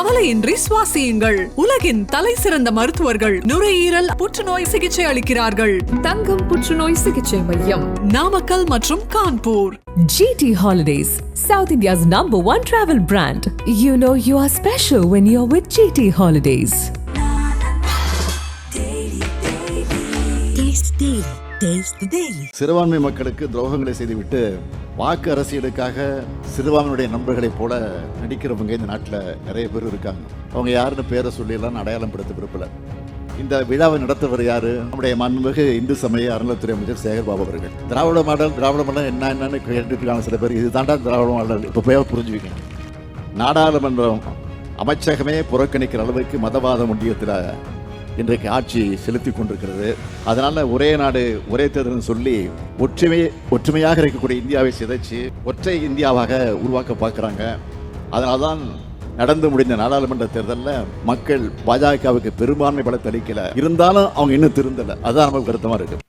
கவலையின்றி சுவாசியுங்கள் உலகின் தலை சிறந்த மருத்துவர்கள் நுரையீரல் புற்றுநோய் சிகிச்சை அளிக்கிறார்கள் தங்கம் புற்றுநோய் சிகிச்சை மையம் நாமக்கல் மற்றும் Kanpur GT Holidays, South India's number one travel brand. You know you are special when you're with GT Holidays. Taste Daily. Taste the சிறுபான்மை மக்களுக்கு துரோகங்களை செய்துவிட்டு வாக்கு அரசியலுக்காக சிறுபான்மையுடைய நண்பர்களைப் போல நடிக்கிறவங்க இந்த நாட்டில் நிறைய பேர் இருக்காங்க. அவங்க யாருன்னு பேரை சொல்லிடலாம் அடையாளம் படுத்த விருப்பல இந்த விழாவை நடத்துவர் யாரு? நம்முடைய மாண்புமிகு இந்து சமய அறநிலைத்துறை அமைச்சர் சேகர் பாபு அவர்கள். திராவிட மாடல் திராவிட மாடல் என்ன என்னன்னு கேட்டுக்கான சில பேர். இதுதான்டா திராவிட மாடல். இப்போ போய் புரிஞ்சுக்கிங்க. நாடாளுமன்றம் அமைச்சகமே புறக்கணிக்கிற அளவுக்கு மதவாதம் ஒன்றியத்தில் இன்றைக்கு ஆட்சி செலுத்தி கொண்டிருக்கிறது. அதனால ஒரே நாடு ஒரே தேர்தல்னு சொல்லி ஒற்றுமை ஒற்றுமையாக இருக்கக்கூடிய இந்தியாவை சிதைச்சு ஒற்றை இந்தியாவாக உருவாக்க பார்க்குறாங்க. அதனால தான் நடந்து முடிந்த நாடாளுமன்ற தேர்தலில் மக்கள் பாஜகவுக்கு பெரும்பான்மை பலத்தை அளிக்கல. இருந்தாலும் அவங்க இன்னும் திருந்தலை. அதுதான் நமக்கு வருத்தமாக இருக்கு.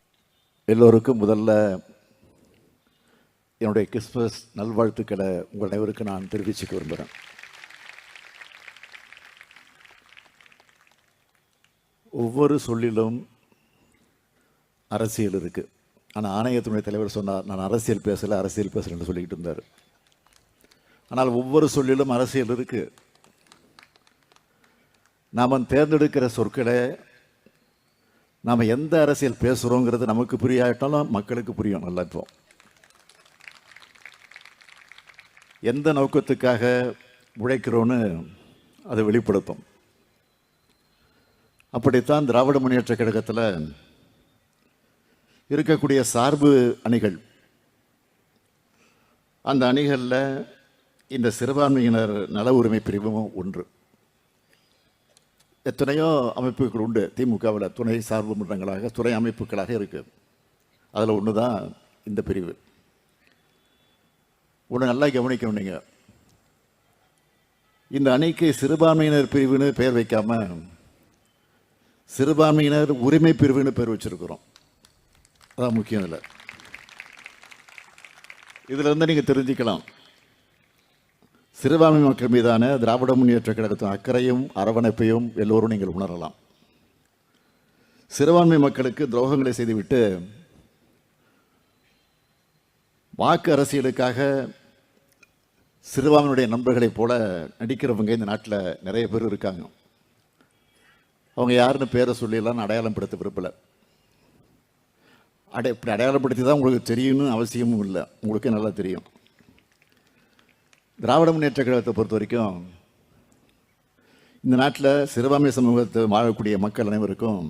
எல்லோருக்கும் முதல்ல என்னுடைய கிறிஸ்மஸ் நல்வாழ்த்துக்களை உங்கள் அனைவருக்கு நான் தெரிவிச்சுக்க விரும்புகிறேன். ஒவ்வொரு சொல்லிலும் அரசியல் இருக்குது ஆனால் ஆணையத்தினுடைய தலைவர் சொன்னார் நான் அரசியல் பேசலை அரசியல் பேசலைன்னு சொல்லிக்கிட்டு இருந்தார். ஆனால் ஒவ்வொரு சொல்லிலும் அரசியல் இருக்கு. நாம் தேர்ந்தெடுக்கிற சொற்களை நாம் எந்த அரசியல் பேசுகிறோங்கிறது நமக்கு புரியாட்டாலும் மக்களுக்கு புரியும் நல்லா இப்போ. எந்த நோக்கத்துக்காக உழைக்கிறோன்னு அதை வெளிப்படுத்தும். அப்படித்தான் திராவிட முன்னேற்ற கழகத்தில் இருக்கக்கூடிய சார்பு அணிகள். அந்த அணிகளில் இந்த சிறுபான்மையினர் நல உரிமை பிரிவும் ஒன்று. எத்தனையோ அமைப்புகள் உண்டு. திமுகவில் துணை சார்பு மன்றங்களாக துணை அமைப்புகளாக இருக்குது அதில் ஒன்று தான் இந்த பிரிவு. ஒன்று நல்லா கவனிக்கணும் நீங்கள் இந்த அணிக்கு சிறுபான்மையினர் பிரிவுன்னு பெயர் வைக்காமல் சிறுபான்மையினர் உரிமை பிரிவுன்னு பேர் வச்சிருக்கிறோம். அதான் முக்கியம் இல்லை இதிலிருந்து நீங்கள் தெரிஞ்சுக்கலாம். சிறுபான்மை மக்கள் மீதான திராவிட முன்னேற்ற கழகத்தின் அக்கறையும் அரவணைப்பையும் எல்லோரும் நீங்கள் உணரலாம். சிறுபான்மை மக்களுக்கு துரோகங்களை செய்துவிட்டு வாக்கு அரசியலுக்காக சிறுபான்மையுடைய நண்பர்களைப் போல நடிக்கிறவங்க இந்த நாட்டில் நிறைய பேர் இருக்காங்க. அவங்க யாருன்னு பேரை சொல்லிடலாம் அடையாளம் படுத்த விரும்பல. அடை இப்படி அடையாளப்படுத்தி தான் உங்களுக்கு தெரியணும்னு அவசியமும் இல்லை. உங்களுக்கே நல்லா தெரியும். திராவிட முன்னேற்ற கழகத்தை பொறுத்த வரைக்கும் இந்த நாட்டில் சிறுபான்மை சமூகத்தை வாழக்கூடிய மக்கள் அனைவருக்கும்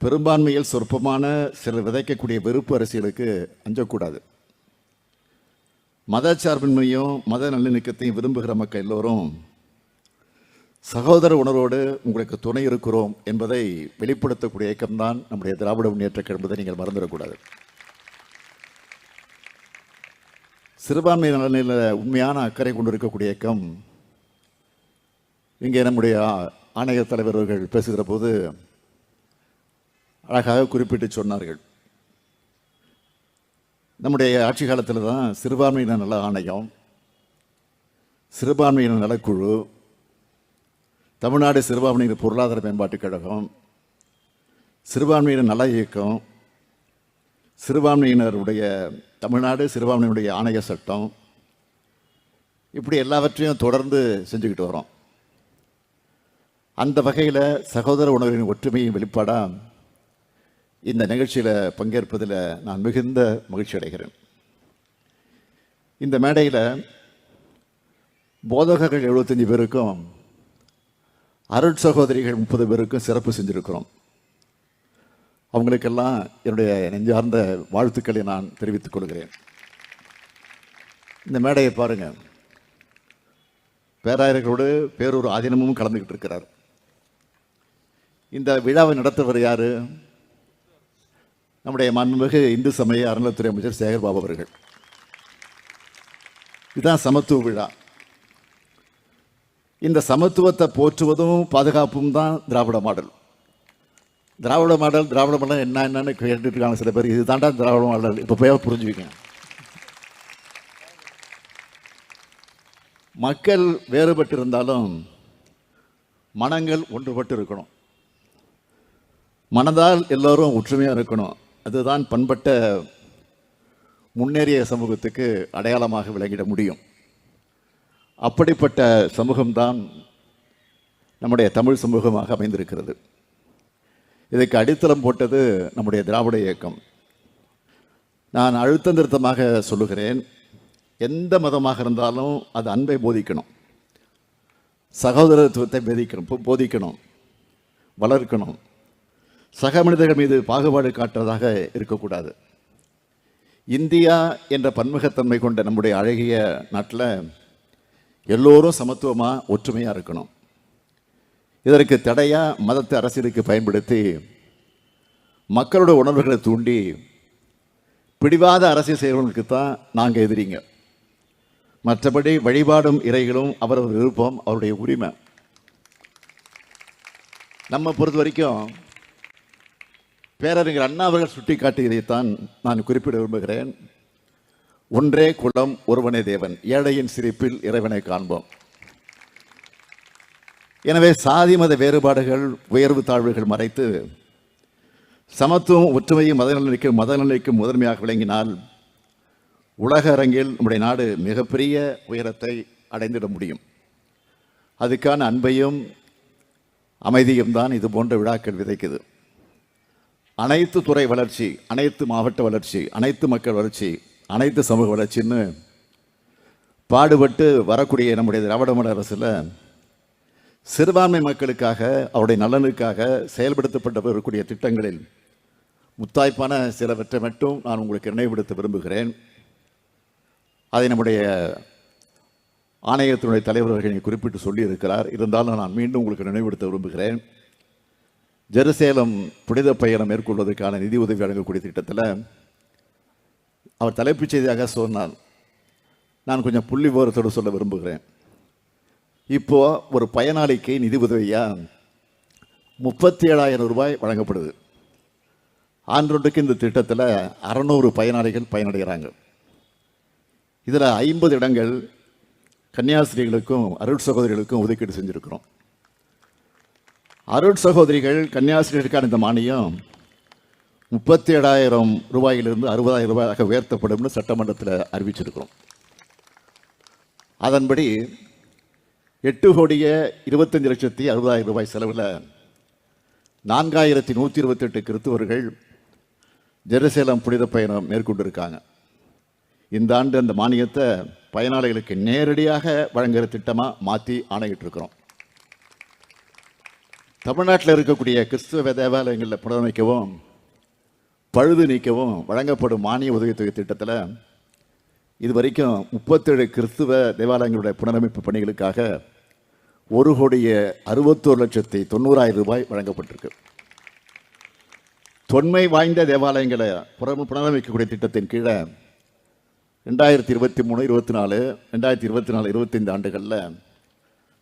பெரும்பான்மையில் சொற்பமான சிலர் விதைக்கக்கூடிய வெறுப்பு அரசியலுக்கு அஞ்சக்கூடாது. மதச்சார்பின்மையும் மத நல்லிணக்கத்தையும் விரும்புகிற மக்கள் எல்லோரும் சகோதர உணர்வோடு உங்களுக்கு துணை இருக்கிறோம் என்பதை வெளிப்படுத்தக்கூடிய இயக்கம்தான் நம்முடைய திராவிட முன்னேற்ற கழகம் என்பதை நீங்கள் மறந்துடக்கூடாது. சிறுபான்மை நலனில் உண்மையான அக்கறை கொண்டிருக்கக்கூடிய இயக்கம் இங்கே நம்முடைய ஆ- ஆணைய தலைவர் அவர்கள் பேசுகிற போது அழகாக குறிப்பிட்டு சொன்னார்கள். நம்முடைய ஆட்சி காலத்தில் தான் சிறுபான்மையின நல ஆணையம் சிறுபான்மையின நலக்குழு தமிழ்நாடு சிறுபான்மையினர் பொருளாதார மேம்பாட்டுக் கழகம் சிறுபான்மையினர் நல இயக்கம் சிறுபான்மையினருடைய தமிழ்நாடு சிறுபான்மையினுடைய ஆணைய சட்டம் இப்படி எல்லாவற்றையும் தொடர்ந்து செஞ்சுக்கிட்டு வரோம். அந்த வகையில் சகோதர உணர்வின் ஒற்றுமையின் வெளிப்பாடாக இந்த நிகழ்ச்சியில் பங்கேற்பதில் நான் மிகுந்த மகிழ்ச்சி அடைகிறேன். இந்த மேடையில் போதகர்கள் எழுபத்தஞ்சு பேருக்கும் அருட் சகோதரிகள் முப்பது பேருக்கும் சிறப்பு செஞ்சுருக்கிறோம். அவங்களுக்கெல்லாம் என்னுடைய நெஞ்சார்ந்த வாழ்த்துக்களை நான் தெரிவித்துக் கொள்கிறேன். இந்த மேடையை பாருங்க. பேராயர்களோடு பேரூர் ஆதீனமும் கலந்துக்கிட்டு இருக்கிறார். இந்த விழாவை நடத்துவர் யார்? நம்முடைய மாண்புமிகு இந்து சமய அறநிலைத்துறை அமைச்சர் சேகர்பாபு அவர்கள். இதுதான் சமத்துவ விழா. இந்த சமத்துவத்தை போற்றுவதும் பாதுகாப்பும் தான் Dravida model. Dravida model Dravida model என்ன என்னன்னு கேட்டுருக்காங்க இருக்காங்க சில பேர். இது தாண்டா திராவிட மாடல். இப்போ போய் புரிஞ்சுக்கிங்க. மக்கள் வேறுபட்டிருந்தாலும் மனங்கள் ஒன்றுபட்டு இருக்கணும் மனதால் எல்லோரும் ஒற்றுமையாக இருக்கணும். அதுதான் பண்பட்ட முன்னேறிய சமூகத்துக்கு அடையாளமாக விளங்கிட முடியும். அப்படிப்பட்ட சமூகம்தான் நம்முடைய தமிழ் சமூகமாக அமைந்திருக்கிறது. இதுக்கு அடித்தளம் போட்டது நம்முடைய திராவிட இயக்கம். நான் அழுத்தம் திருத்தமாக சொல்லுகிறேன். எந்த மதமாக இருந்தாலும் அது அன்பை போதிக்கணும். சகோதரத்துவத்தை போதிக்கணும் போதிக்கணும் வளர்க்கணும். சக மனிதர்கள் மீது பாகுபாடு காட்டுறதாக இருக்கக்கூடாது. இந்தியா என்ற பன்முகத்தன்மை கொண்ட நம்முடைய அழகிய நாட்டில் எல்லோரும் சமத்துவமாக ஒற்றுமையாக இருக்கணும். இதற்கு தடையாக மதத்தை அரசியலுக்கு பயன்படுத்தி மக்களோட உணர்வுகளை தூண்டி பிடிவாத அரசியல் செய்கிறவங்களுக்கு தான் நாங்கள் எதிரிங்க. மற்றபடி வழிபாடும் இறைகளும் அவரவர் விருப்பம் அவருடைய உரிமை. நம்ம பொறுத்த வரைக்கும் பேரறிஞர் அண்ணா அவர்கள் சுட்டி காட்டியதைத்தான் நான் குறிப்பிட விரும்புகிறேன். ஒன்றே குலம் ஒருவனே தேவன். ஏழையின் சிரிப்பில் இறைவனை காண்போம். எனவே சாதி மத வேறுபாடுகள் உயர்வு தாழ்வுகள் மறைத்து சமத்துவம் ஒற்றுமையும் மதநிலைக்கு மதநிலைக்கும் முதன்மையாக விளங்கினால் உலக அரங்கில் நம்முடைய நாடு மிகப்பெரிய உயரத்தை அடைந்திட முடியும். அதுக்கான அன்பையும் அமைதியும் தான் இது போன்ற விழாக்கள் விதைக்குது. அனைத்து துறை வளர்ச்சி அனைத்து மாவட்ட வளர்ச்சி அனைத்து மக்கள் வளர்ச்சி அனைத்து சமூக வளர்ச்சின்னு பாடுபட்டு வரக்கூடிய நம்முடைய திராவிட மாடல் அரசில் சிறுபான்மை மக்களுக்காக அவருடைய நலனுக்காக செயல்படுத்தப்பட்டு வரக்கூடிய திட்டங்களில் முத்தாய்ப்பான சிலவற்றை மட்டும் நான் உங்களுக்கு நினைவுபடுத்த விரும்புகிறேன். அதை நம்முடைய ஆணையத்தினுடைய தலைவர்கள் அவர்கள் குறிப்பிட்டு சொல்லியிருக்கிறார். இருந்தாலும் நான் மீண்டும் உங்களுக்கு நினைவுபடுத்த விரும்புகிறேன். ஜெருசேலம் புனித பயணம் மேற்கொள்வதற்கான நிதி உதவி வழங்கக்கூடிய திட்டத்தில் அவர் தலைப்புச் செய்தியாக சொன்னார். நான் கொஞ்சம் புள்ளி விவரத்தோடு சொல்ல விரும்புகிறேன். இப்போ ஒரு பயனாளிக்கு நிதி உதவியா முப்பத்தி ஏழாயிரம் ரூபாய் வழங்கப்படுது. ஆண்டொன்றுக்கு இந்த திட்டத்தில் அறநூறு பயனாளிகள் பயனடைகிறாங்க. இதில் ஐம்பது இடங்கள் கன்னியாஸ்திரிகளுக்கும் அருட் சகோதரிகளுக்கும் ஒதுக்கீடு செஞ்சுருக்கிறோம். அருட் சகோதரிகள் கன்னியாஸ்திரிகளுக்கான இந்த மானியம் முப்பத்தி ஏழாயிரம் ரூபாயிலிருந்து அறுபதாயிரம் ரூபாயாக உயர்த்தப்படும்னு சட்டமன்றத்தில் அறிவிச்சிருக்கிறோம். அதன்படி எட்டு கோடியே இருபத்தஞ்சு லட்சத்தி அறுபதாயிரம் ரூபாய் செலவில் நான்காயிரத்தி நூற்றி இருபத்தெட்டு கிறித்துவர்கள் ஜெருசேலம் புனித பயணம் மேற்கொண்டிருக்காங்க. இந்த ஆண்டு அந்த மானியத்தை பயனாளிகளுக்கு நேரடியாக வழங்குகிற திட்டமாக மாற்றி ஆணையிட்டிருக்கிறோம். தமிழ்நாட்டில் இருக்கக்கூடிய கிறிஸ்துவ தேவாலயங்களில் புனரமைக்கவும் பழுது நீக்கவும் வழங்கப்படும் மானிய உதவித்தொகை திட்டத்தில் இது வரைக்கும் முப்பத்தேழு கிறிஸ்துவ தேவாலயங்களுடைய புனரமைப்பு பணிகளுக்காக ஒரு கோடியே அறுபத்தோரு லட்சத்தி தொண்ணூறாயிரம் ரூபாய் வழங்கப்பட்டிருக்கு. தொன்மை வாய்ந்த தேவாலயங்களை புற- புனரமைக்கக்கூடிய திட்டத்தின் கீழே ரெண்டாயிரத்தி இருபத்தி மூணு இருபத்தி நாலு ரெண்டாயிரத்தி இருபத்தி நாலு இருபத்தைந்து ஆண்டுகளில்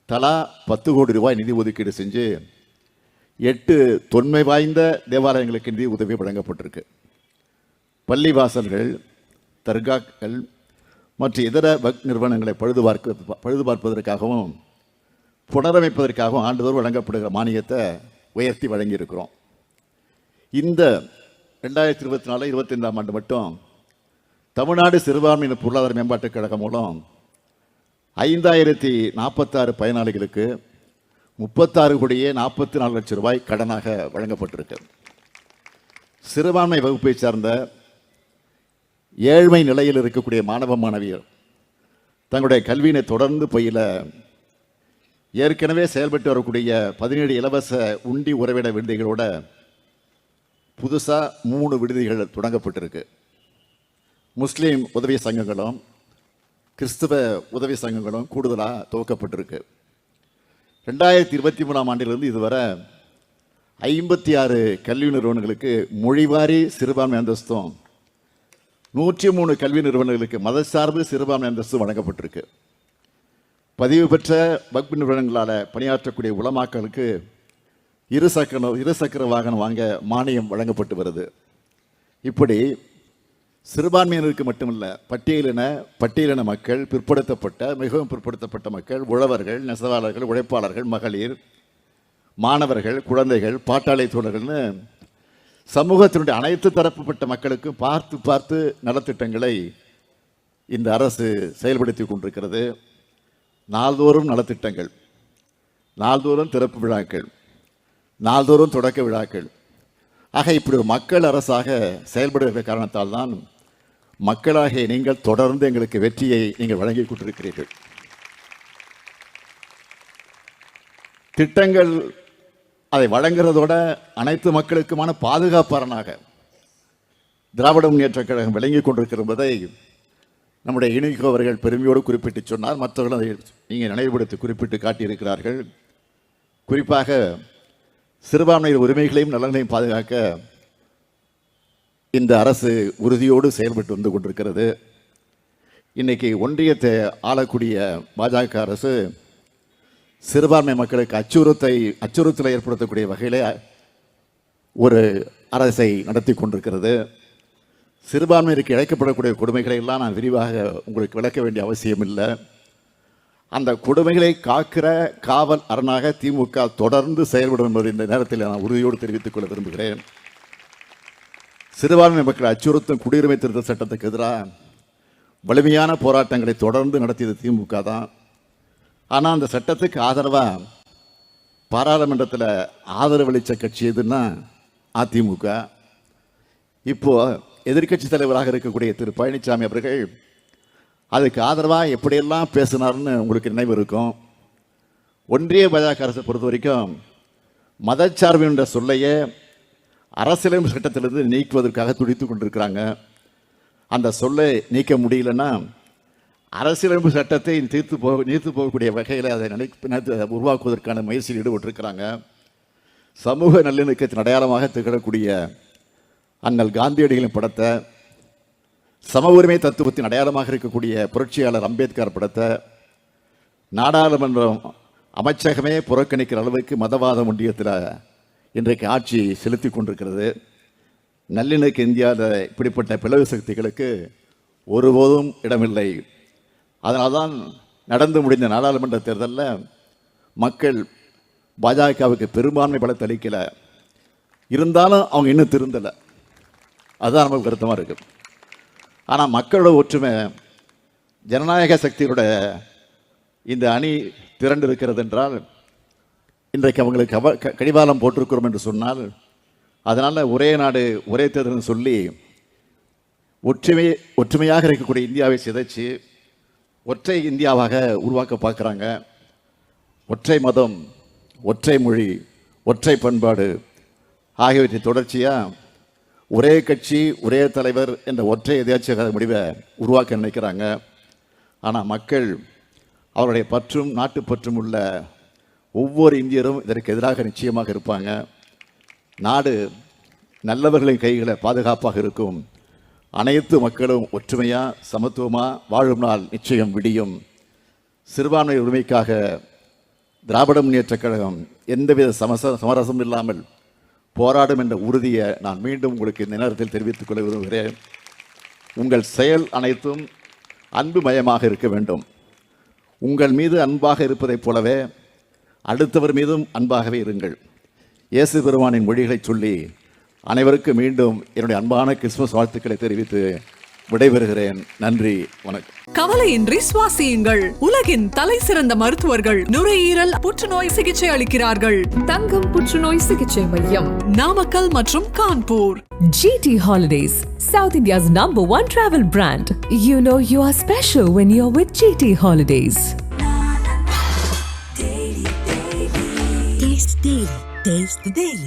தலா பத்து கோடி ரூபாய் நிதி ஒதுக்கீடு செஞ்சு எட்டு தொன்மை வாய்ந்த தேவாலயங்களுக்கு நிதி உதவி வழங்கப்பட்டிருக்கு. பள்ளிவாசல்கள் தர்காக்கள் மற்றும் இதர வக் நிறுவனங்களை பழுதுபார்க்க பழுதுபார்ப்பதற்காகவும் புனரமைப்பதற்காகவும் ஆண்டுதோறும் வழங்கப்படுகிற மானியத்தை உயர்த்தி வழங்கியிருக்கிறோம். இந்த ரெண்டாயிரத்தி இருபத்தி நாலு இருபத்தி ரெண்டாம் ஆண்டு மட்டும் தமிழ்நாடு சிறுபான்மையின பொருளாதார மேம்பாட்டுக் கழகம் மூலம் ஐந்தாயிரத்தி நாற்பத்தாறு பயனாளிகளுக்கு முப்பத்தாறு கோடியே நாற்பத்தி நாலு லட்சம் ரூபாய் கடனாக வழங்கப்பட்டிருக்கு. சிறுபான்மை வகுப்பை சார்ந்த ஏழ்மை நிலையில் இருக்கக்கூடிய மாணவ மாணவியர் தங்களுடைய கல்வியினை தொடர்ந்து பயில ஏற்கனவே செயல்பட்டு வரக்கூடிய பதினேழு இலவச உண்டி உறவிட விடுதிகளோட புதுசாக மூணு விடுதிகள் தொடங்கப்பட்டிருக்கு. முஸ்லீம் உதவி சங்கங்களும் கிறிஸ்துவ உதவி சங்கங்களும் கூடுதலாக துவக்கப்பட்டிருக்கு. ரெண்டாயிரத்தி இருபத்தி மூணாம் ஆண்டிலிருந்து இதுவரை ஐம்பத்தி ஆறு கல்வி நிறுவனங்களுக்கு மொழிவாரி சிறுபான்மை அந்தஸ்தும் நூற்றி மூணு கல்வி நிறுவனங்களுக்கு மதசார்பு சிறுபான்மை அந்தஸ்தும் வழங்கப்பட்டிருக்கு. பதிவு பெற்ற வகுப்பு நிறுவனங்களால் பணியாற்றக்கூடிய உலமாக்களுக்கு இருசக்கர இருசக்கர வாகனம் வாங்க மானியம் வழங்கப்பட்டு வருது. இப்படி சிறுபான்மையினருக்கு மட்டுமல்ல பட்டியலின பட்டியலின மக்கள் பிற்படுத்தப்பட்ட மிகவும் பிற்படுத்தப்பட்ட மக்கள் உழவர்கள் நெசவாளர்கள் உழைப்பாளர்கள் மகளிர் மாணவர்கள் குழந்தைகள் பாட்டாளி தோழர்கள்னு சமூகத்தினுடைய அனைத்து தரப்புப்பட்ட மக்களுக்கும் பார்த்து பார்த்து நலத்திட்டங்களை இந்த அரசு செயல்படுத்தி கொண்டிருக்கிறது. நாள்தோறும் நலத்திட்டங்கள் நாள்தோறும் திறப்பு விழாக்கள் நாள்தோறும் தொடக்க விழாக்கள் ஆக இப்படி ஒரு மக்கள் அரசாக செயல்படுகிற காரணத்தால் தான் மக்களாகிய நீங்கள் தொடர்ந்து எங்களுக்கு வெற்றியை நீங்கள் வழங்கி கொண்டிருக்கிறீர்கள். திட்டங்கள் அதை வழங்குறதோட அனைத்து மக்களுக்குமான பாதுகாப்பாரனாக திராவிட முன்னேற்றக் கழகம் விளங்கி கொண்டிருக்கிறதை நம்முடைய இணைக்கு அவர்கள் பெருமையோடு குறிப்பிட்டு சொன்னார் மற்றவர்கள் அதை நீங்கள் நினைவுபடுத்தி குறிப்பிட்டு காட்டியிருக்கிறார்கள். குறிப்பாக சிறுபான்மையின் உரிமைகளையும் நலன்களையும் பாதுகாக்க இந்த அரசு உறுதியோடு செயல்பட்டு வந்து கொண்டிருக்கிறது. இன்னைக்கு ஒன்றியத்தை ஆளக்கூடிய பாஜக அரசு சிறுபான்மை மக்களுக்கு அச்சுறுத்தை அச்சுறுத்தலை ஏற்படுத்தக்கூடிய வகையிலே ஒரு அரசை நடத்தி கொண்டிருக்கிறது. சிறுபான்மையிற்கு இழைக்கப்படக்கூடிய கொடுமைகளை எல்லாம் நான் விரிவாக உங்களுக்கு விளக்க வேண்டிய அவசியம் இல்லை அந்த கொடுமைகளை காக்கிற காவல் அரணாக திமுக தொடர்ந்து செயல்படும் என்பதை இந்த நேரத்தில் நான் உறுதியோடு தெரிவித்துக் கொள்ள விரும்புகிறேன். சிறுபான்மை மக்கள் அச்சுறுத்தும் குடியுரிமை திருத்த சட்டத்துக்கு எதிராக வலிமையான போராட்டங்களை தொடர்ந்து நடத்தியது திமுக தான். ஆனால் அந்த சட்டத்துக்கு ஆதரவாக பாராளுமன்றத்தில் ஆதரவளித்த கட்சி எதுன்னா அதிமுக. இப்போது எதிர்க்கட்சி தலைவராக இருக்கக்கூடிய திரு பழனிசாமி அவர்கள் அதுக்கு ஆதரவாக எப்படியெல்லாம் பேசினார்னு உங்களுக்கு நினைவு இருக்கும்? ஒன்றிய பாஜக அரசை பொறுத்த வரைக்கும் மதச்சார்பு என்ற சொல்லையே அரசியலமைப்பு சட்டத்திலிருந்து நீக்குவதற்காக துடித்து கொண்டிருக்கிறாங்க. அந்த சொல்லை நீக்க முடியலன்னா அரசியலமைப்பு சட்டத்தை தீர்த்து போக நீர்த்து போகக்கூடிய வகையில் அதை நினைப்பு உருவாக்குவதற்கான முயற்சியில் ஈடுபட்டிருக்கிறாங்க. சமூக நல்லிணக்கத்தின் அடையாளமாக திகழக்கூடிய அண்ணல் காந்தியடிகளின் படத்தை சம உரிமை தத்துவத்தின் அடையாளமாக இருக்கக்கூடிய புரட்சியாளர் அம்பேத்கர் படத்தை நாடாளுமன்றம் அமைச்சகமே புறக்கணிக்கிற அளவுக்கு மதவாத ஒன்றியத்தில் இன்றைக்கு ஆட்சி செலுத்தி கொண்டிருக்கிறது. நல்லிணக்க இந்தியாவில் இப்படிப்பட்ட பிளவு சக்திகளுக்கு ஒருபோதும் இடமில்லை. அதனால்தான் நடந்து முடிந்த நாடாளுமன்ற தேர்தலில் மக்கள் பாஜகவுக்கு பெரும்பான்மை பலத்தை அளிக்கலை. இருந்தாலும் அவங்க இன்னும் திருந்தலை. அதுதான் நமக்கு வருத்தமாக இருக்குது ஆனால் மக்களோட ஒற்றுமை ஜனநாயக சக்தியோட இந்த அணி திரண்டு இருக்கிறது என்றால் இன்றைக்கு அவங்களுக்கு கவ க- கடிவாளம் போட்டிருக்கிறோம் என்று சொன்னால் அதனால் ஒரே நாடு ஒரே தேர்தல்னு சொல்லி ஒற்றுமை ஒற்றுமையாக இருக்கக்கூடிய இந்தியாவை சிதைச்சு ஒற்றை இந்தியாவாக உருவாக்க பார்க்குறாங்க. ஒற்றை மதம் ஒற்றை மொழி ஒற்றை பண்பாடு ஆகியவற்றை தொடர்ச்சியாக ஒரே கட்சி ஒரே தலைவர் என்ற ஒற்றை எதாச்சியாக முடிவை உருவாக்க நினைக்கிறாங்க. ஆனால் மக்கள் அவருடைய பற்றும் நாட்டு பற்றும் உள்ள ஒவ்வொரு இந்தியரும் இதற்கு எதிராக நிச்சயமாக இருப்பாங்க. நாடு நல்லவர்களின் கைகளை பாதுகாப்பாக இருக்கும். அனைத்து மக்களும் ஒற்றுமையாக சமத்துவமாக வாழும் நாள் நிச்சயம் விடியும். சிறுபான்மை உரிமைக்காக திராவிட முன்னேற்றக் கழகம் எந்தவித சமச சமரசம் இல்லாமல் போராடும் என்ற உறுதியை நான் மீண்டும் உங்களுக்கு இந்த நேரத்தில் தெரிவித்துக் கொள்ள விரும்புகிறேன். உங்கள் செயல் அனைத்தும் அன்பு மயமாக இருக்க வேண்டும். உங்கள் மீது அன்பாக இருப்பதைப் போலவே அடுத்தவர் மீதும் அன்பாகவே இருங்கள். இயேசு பெருமானின் மொழிகளைச் சொல்லி அனைவருக்கும் மீண்டும் என்னுடைய அன்பான கிறிஸ்துமஸ் வாழ்த்துக்களை தெரிவித்து விடைபெறுகிறேன் நன்றி வணக்கம் கவலையின்றி சுவாசியுங்கள் உலகின் தலை சிறந்த மருத்துவர்கள் நுரையீரல் புற்றுநோய் சிகிச்சை அளிக்கிறார்கள் தங்கம் புற்றுநோய் சிகிச்சை மையம் நாமக்கல் மற்றும் Kanpur GT Holidays, South India's number one travel brand. You know you are special when you're with GT Holidays. Taste the Daily. Taste the Daily.